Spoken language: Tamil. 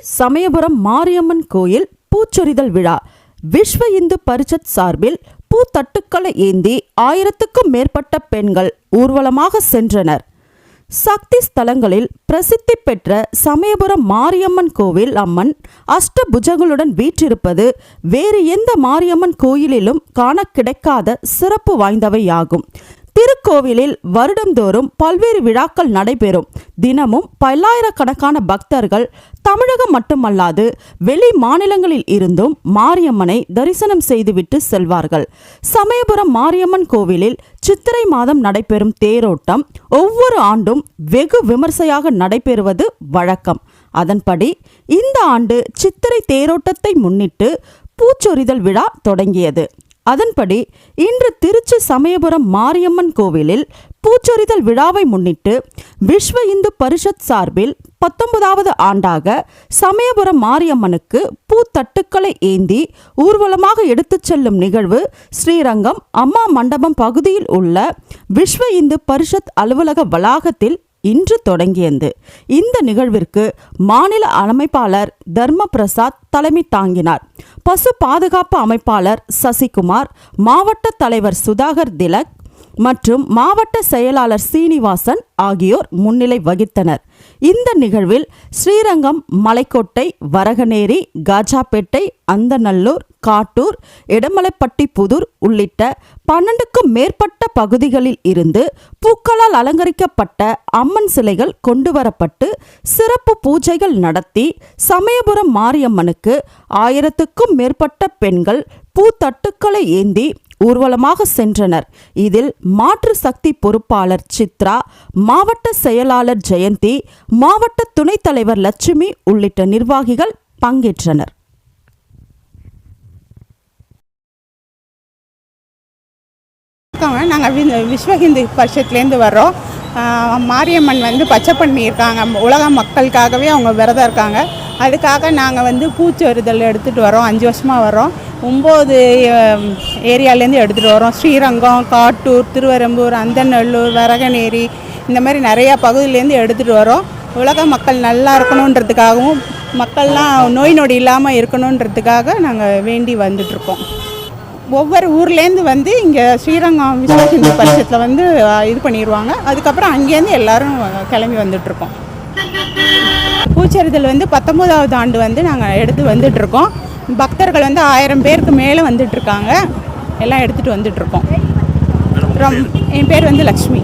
சமயபுரம் மாரியம்மன் கோயில் பூச்சொரிதல் விழா. விஸ்வ இந்து பரிஷத் சார்பில் பூத்தட்டுக்களை ஏந்தி ஆயிரத்துக்கும் மேற்பட்ட பெண்கள் ஊர்வலமாக சென்றனர். சக்தி ஸ்தலங்களில் பிரசித்தி பெற்ற சமயபுரம் மாரியம்மன் கோவில் அம்மன் அஷ்டபுஜங்களுடன் வீற்றிருப்பது வேறு எந்த மாரியம்மன் கோயிலிலும் காண கிடைக்காத சிறப்பு வாய்ந்தவையாகும். திருக்கோவிலில் வருடந்தோறும் பல்வேறு விழாக்கள் நடைபெறும். தினமும் பல்லாயிரக்கணக்கான பக்தர்கள் தமிழகம் மட்டுமல்லாது வெளி மாநிலங்களில் இருந்தும் மாரியம்மனை தரிசனம் செய்துவிட்டு செல்வார்கள். சமயபுரம் மாரியம்மன் கோவிலில் சித்திரை மாதம் நடைபெறும் தேரோட்டம் ஒவ்வொரு ஆண்டும் வெகு விமர்சையாக நடைபெறுவது வழக்கம். அதன்படி இந்த ஆண்டு சித்திரை தேரோட்டத்தை முன்னிட்டு பூச்சொரிதல் விழா தொடங்கியது. அதன்படி இன்று திருச்சி சமயபுரம் மாரியம்மன் கோவிலில் பூச்சொரிதல் விழாவை முன்னிட்டு விஸ்வ இந்து பரிஷத் சார்பில் பத்தொன்பதாவது ஆண்டாக சமயபுரம் மாரியம்மனுக்கு பூத்தட்டுக்களை ஏந்தி ஊர்வலமாக எடுத்துச் செல்லும் நிகழ்வு ஸ்ரீரங்கம் அம்மா மண்டபம் பகுதியில் உள்ள விஸ்வ இந்து பரிஷத் அலுவலக வளாகத்தில் இன்று தொடங்கியது. இந்த நிகழ்விற்கு மாநில அமைப்பாளர் தர்ம பிரசாத் தலைமை தாங்கினார். பசு பாதுகாப்பு அமைப்பாளர் சசிகுமார் மாவட்ட தலைவர் சுதாகர் திலக் மற்றும் மாவட்ட செயலாளர் சீனிவாசன் ஆகியோர் முன்னிலை வகித்தனர். இந்த நிகழ்வில் ஸ்ரீரங்கம் மலைக்கோட்டை வரகநேரி காஜாப்பேட்டை அந்தநல்லூர் காட்டூர் இடமலைப்பட்டி புதூர் உள்ளிட்ட பன்னெண்டுக்கும் மேற்பட்ட பகுதிகளில் இருந்து பூக்களால் அலங்கரிக்கப்பட்ட அம்மன் சிலைகள் கொண்டுவரப்பட்டு சிறப்பு பூஜைகள் நடத்தி சமயபுரம் மாரியம்மனுக்கு ஆயிரத்துக்கும் மேற்பட்ட பெண்கள் பூத்தட்டுக்களை ஏந்தி ஊர்வலமாக சென்றனர். இதில் மாற்று சக்தி பொறுப்பாளர் சித்ரா மாவட்ட செயலாளர் ஜெயந்தி மாவட்ட துணைத் தலைவர் லட்சுமி உள்ளிட்ட நிர்வாகிகள் பங்கேற்றனர். வணக்கங்க நாங்கள் விஸ்வ ஹிந்து பரிஷத்துலேருந்து வர்றோம். மாரியம்மன் வந்து பச்சை பண்ணியிருக்காங்க உலக மக்களுக்காகவே அவங்க விரதம் இருக்காங்க. அதுக்காக நாங்கள் வந்து பூச்சொறுதல் எடுத்துகிட்டு வரோம். அஞ்சு வருஷமாக வரோம் ஒம்பது ஏரியாலேருந்து எடுத்துகிட்டு வரோம் ஸ்ரீரங்கம் காட்டூர் திருவரம்பூர் அந்தநல்லூர் வரகநேரி இந்த மாதிரி நிறையா பகுதியிலேருந்து எடுத்துகிட்டு வரோம் உலக மக்கள் நல்லா இருக்கணுன்றதுக்காகவும் மக்கள்லாம் நோய் நொடி இல்லாமல் இருக்கணுன்றதுக்காக நாங்கள் வேண்டி வந்துட்ருக்கோம் ஒவ்வொரு ஊர்லேருந்து வந்து இங்கே ஸ்ரீரங்கம் விஸ்வ ஹிந்து வந்து இது பண்ணிடுவாங்க அதுக்கப்புறம் அங்கேருந்து எல்லோரும் கிளம்பி வந்துட்ருக்கோம் பூச்செறிதல் வந்து பத்தொம்போதாவது ஆண்டு வந்து நாங்கள் எடுத்து வந்துட்ருக்கோம் பக்தர்கள் வந்து ஆயிரம் பேருக்கு மேலே வந்துட்ருக்காங்க எல்லாம் எடுத்துகிட்டு வந்துட்ருக்கோம் ரொம் என் பேர் வந்து லக்ஷ்மி.